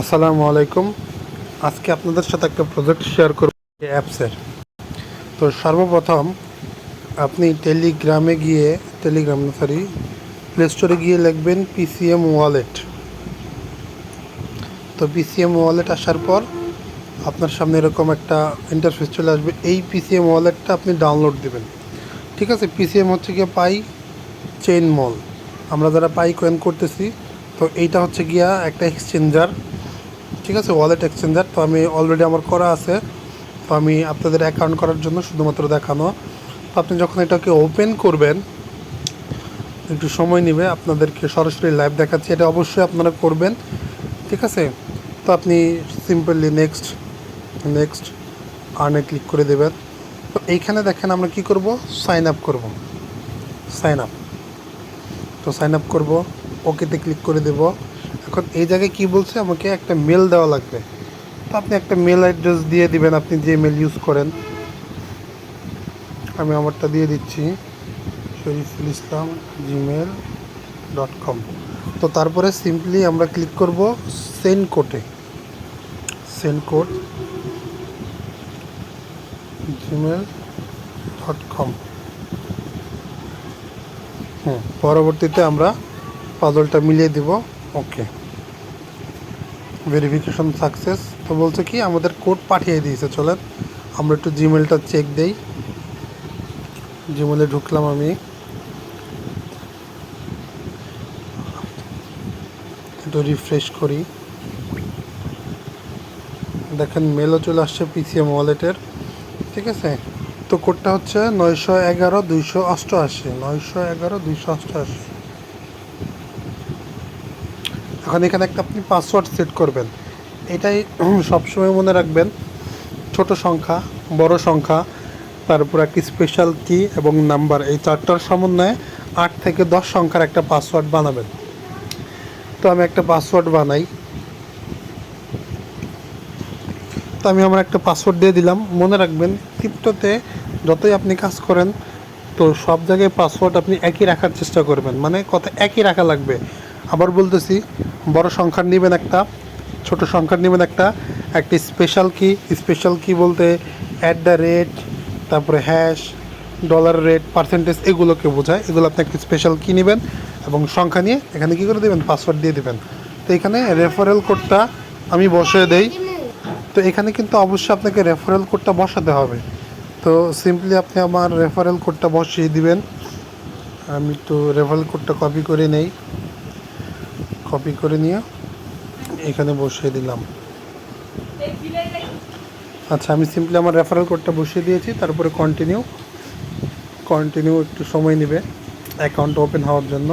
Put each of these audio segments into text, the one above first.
আসসালামু আলাইকুম। আজকে আপনাদের সাথে একটা প্রজেক্ট শেয়ার করব অ্যাপসের তো সর্বপ্রথম আপনি টেলিগ্রামে গিয়ে টেলিগ্রাম না সরি প্লে স্টোরে গিয়ে লিখবেন পিসিএম ওয়ালেট তো পিসিএম ওয়ালেট আসার পর আপনার সামনে এরকম একটা ইন্টারফেস চলে আসবে। এই পিসিএম ওয়ালেটটা আপনি ডাউনলোড দেবেন। ঠিক আছে পিসিএম হচ্ছে গিয়ে পাই চেইন মল আমরা যারা পাই কয়েন করতেছি, তো এইটা হচ্ছে গিয়া একটা এক্সচেঞ্জার ঠিক আছে ওয়ালেট এক্সচেঞ্জার তো আমি অলরেডি আমার করা আছে। তো আমি আপনাদের অ্যাকাউন্ট করার জন্য শুধুমাত্র দেখানো। তো আপনি যখন এটাকে ওপেন করবেন, একটু সময় নেবে, আপনাদেরকে সরাসরি লাইভ দেখাচ্ছি। এটা অবশ্যই আপনারা করবেন, ঠিক আছে? তো আপনি সিম্পলি নেক্সট নেক্সট আর্নে ক্লিক করে দেবেন। তো এইখানে দেখেন আমরা কি করব? সাইন আপ করব। সাইন আপ তো সাইন আপ করব ওকেতে ক্লিক করে দেব। এখন এই জায়গায় কি বলছে? আমাকে একটা মেল দেওয়া লাগবে। তো আপনি একটা মেল অ্যাড্রেস দিয়ে দিবেন, আপনি যে মেল ইউজ করেন। আমি আমারটা দিয়ে দিচ্ছি। Shariful Islam Gmail dot com তো তারপরে সিম্পলি আমরা ক্লিক করব সেন্ড কোডে send code Gmail dot com হুম, পরবর্তীতে আমরা পাজলটা মিলিয়ে দিব। ওকে ভেরিফিকেশন সাকসেস তো বলছে কি, আমাদের কোড পাঠিয়ে দিয়েছে, চলেন। আমরা একটু জিমেলটা চেক দেই। জিমেলে ঢুকলাম আমি। একটু রিফ্রেশ করি। দেখেন মেলও চলে আসছে পিসিএম ওয়ালেটের ঠিক আছে? তো কোডটা হচ্ছে নয়শো এগারো দুইশো অষ্টআশি। নয়শো এগারো দুইশো অষ্টআশি। এখন এখানে একটা আপনি পাসওয়ার্ড সেট করবেন। এটাই সবসময় মনে রাখবেন, ছোট সংখ্যা, বড় সংখ্যা, তারপর একটি স্পেশাল কি এবং নাম্বার এই চারটার সমন্বয়ে আট থেকে দশ সংখ্যার একটা পাসওয়ার্ড বানাবেন। তো আমি একটা পাসওয়ার্ড বানাই। তো আমি আমার একটা পাসওয়ার্ড দিয়ে দিলাম। মনে রাখবেন ক্রিপ্টোতে যতই আপনি কাজ করেন, তো সব জায়গায় পাসওয়ার্ড আপনি একই রাখার চেষ্টা করবেন। মানে কথা একই রাখা লাগবে। আবার বলতেছি, বড় সংখ্যার নেবেন একটা, ছোট সংখ্যার নেবেন একটা, একটি স্পেশাল কি স্পেশাল কি বলতে অ্যাট দ্য রেট তারপরে হ্যাশ ডলার রেট পার্সেন্টেজ এগুলোকে বোঝায়। এগুলো আপনি একটি স্পেশাল কি নেবেন এবং সংখ্যা নিয়ে এখানে কী করে দেবেন? পাসওয়ার্ড দিয়ে দেবেন। তো এখানে রেফারেল কোডটা আমি বসিয়ে দেই। তো এখানে কিন্তু অবশ্যই আপনাকে রেফারেল কোডটা বসাতে হবে। তো সিম্পলি আপনি আমার রেফারেল কোডটা বসিয়ে দিবেন। আমি একটু রেফারেল কোডটা কপি করে নেই। কপি করে নিয়ে এখানে বসিয়ে দিলাম। আচ্ছা আমি সিম্পলি আমার রেফারেল কোডটা বসিয়ে দিয়েছি, তারপরে কন্টিনিউ কন্টিনিউ একটু সময় নেবে অ্যাকাউন্ট ওপেন হওয়ার জন্য।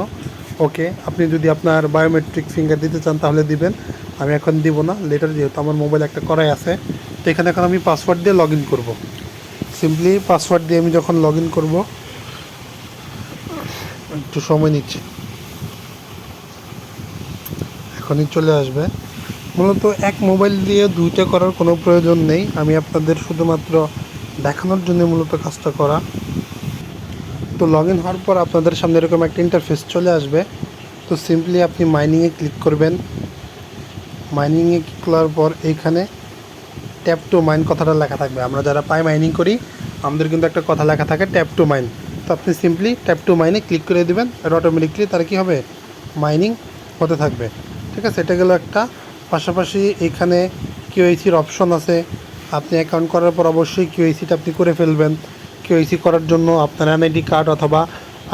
ওকে আপনি যদি আপনার বায়োমেট্রিক ফিঙ্গার দিতে চান তাহলে দিবেন। আমি এখন দিব না লেটার যেহেতু আমার মোবাইল একটা করাই আছে, তো এখানে এখন আমি পাসওয়ার্ড দিয়ে লগ ইন করব। সিম্পলি পাসওয়ার্ড দিয়ে আমি যখন লগ ইন করব, একটু সময় নিচ্ছি। এখনই চলে আসবে। মূলত এক মোবাইল দিয়ে দুইটা করার কোনো প্রয়োজন নেই। আমি আপনাদের শুধুমাত্র দেখানোর জন্য মূলত কাজটা করা। তো লগ ইন হওয়ার পর আপনাদের সামনে এরকম একটা ইন্টারফেস চলে আসবে। তো সিম্পলি আপনি মাইনিংয়ে ক্লিক করবেন। মাইনিংয়ে ক্লিক করার পর এইখানে ট্যাপ টু মাইন কথাটা লেখা থাকবে। আমরা যারা পাই মাইনিং করি, আমাদের কিন্তু একটা কথা লেখা থাকে ট্যাপ টু মাইন তো আপনি সিম্পলি ট্যাপ টু মাইনে ক্লিক করে দেবেন। আর অটোমেটিকলি তার কী হবে? মাইনিং হতে থাকবে। ঠিক আছে, এটা গেলো একটা। পাশাপাশি এখানে কিউআইসির অপশন আছে। আপনি অ্যাকাউন্ট করার পর অবশ্যই কিউআইসিটা আপনি করে ফেলবেন। কিউআইসি করার জন্য আপনার এনআইডি কার্ড অথবা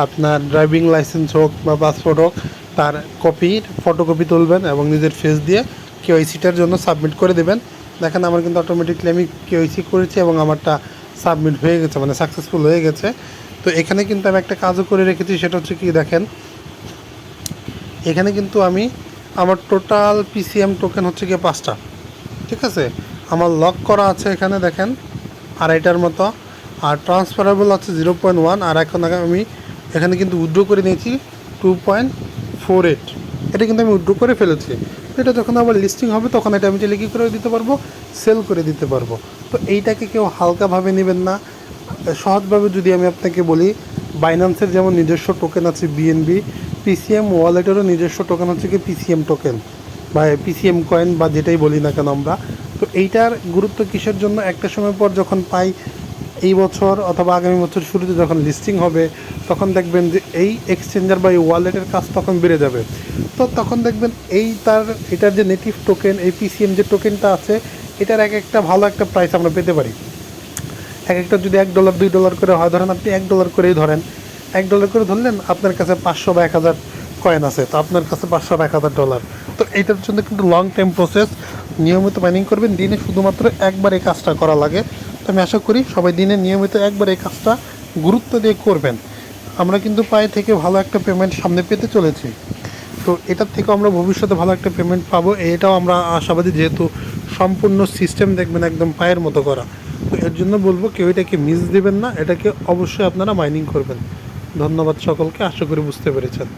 আপনার ড্রাইভিং লাইসেন্স হোক বা পাসপোর্ট হোক, তার কপির ফটোকপি তুলবেন এবং নিজের ফেস দিয়ে কিউআইসিটার জন্য সাবমিট করে দেবেন। দেখেন, আমার কিন্তু অটোমেটিকলি আমি কিউআইসি করেছি এবং আমারটা সাবমিট হয়ে গেছে মানে সাকসেসফুল হয়ে গেছে। তো এখানে কিন্তু আমি একটা কাজও করে রেখেছি, সেটা হচ্ছে কি দেখেন, এখানে কিন্তু আমি আমার টোটাল পিসিএম টোকেন হচ্ছে গিয়ে পাঁচটা। ঠিক আছে? আমার লক করা আছে এখানে দেখেন, আড়াইটার মতো। আর ট্রান্সফারেবল আছে জিরো পয়েন্ট ওয়ান আর এখন আমি এখানে কিন্তু উইড্রো করে নিয়েছি টু পয়েন্ট ফোর এইট এটা কিন্তু আমি উইড্রো করে ফেলেছি। এটা যখন আবার লিস্টিং হবে, তখন এটা আমি চাইলে কী করে দিতে পারব? সেল করে দিতে পারব। তো এইটাকে কেউ হালকাভাবে নেবেন না। সহজভাবে যদি আমি আপনাকে বলি বাইন্যান্সের যেমন নিজস্ব টোকেন আছে বিএনবি পিসিএম ওয়ালেটেরও নিজস্ব টোকেন হচ্ছে কি পিসিএম টোকেন বা পিসিএম কয়েন বা যেটাই বলি না কেন আমরা। তো এইটার গুরুত্ব কিসের জন্য? একটা সময় পর যখন পাই এই বছর অথবা আগামী বছর শুরুতে যখন লিস্টিং হবে, তখন দেখবেন যে এই এক্সচেঞ্জার বা এই ওয়ালেটের কাজ তখন বেড়ে যাবে। তো তখন দেখবেন এই তার, এটার যে নেটিভ টোকেন এই পিসিএম যে টোকেনটা আছে, এটার এক একটা ভালো একটা প্রাইস আমরা পেতে পারি। এক একটা যদি এক ডলার দুই ডলার করে হয়, ধরেন আপনি এক ডলার করেই ধরেন এক ডলার করে ধরলেন আপনার কাছে পাঁচশো বা এক হাজার কয়েন আছে। তো আপনার কাছে পাঁচশো বা এক হাজার ডলার তো এটার জন্য কিন্তু লং টাইম প্রসেস নিয়মিত মাইনিং করবেন। দিনে শুধুমাত্র একবার এই কাজটা করা লাগে। তো আমি আশা করি সবাই দিনে নিয়মিত একবার এই কাজটা গুরুত্ব দিয়ে করবেন। আমরা কিন্তু পায়ে থেকে ভালো একটা পেমেন্ট সামনে পেতে চলেছি। তো এটার থেকে আমরা ভবিষ্যতে ভালো একটা পেমেন্ট পাবো। এটাও আমরা আশাবাদী যেহেতু সম্পূর্ণ সিস্টেম দেখবেন একদম পায়ের মতো করা। তো এর জন্য বলব কেউ এটাকে মিস দেবেন না। এটাকে অবশ্যই আপনারা মাইনিং করবেন। ধন্যবাদ সকলকে আশা করি বুঝতে পেরেছেন।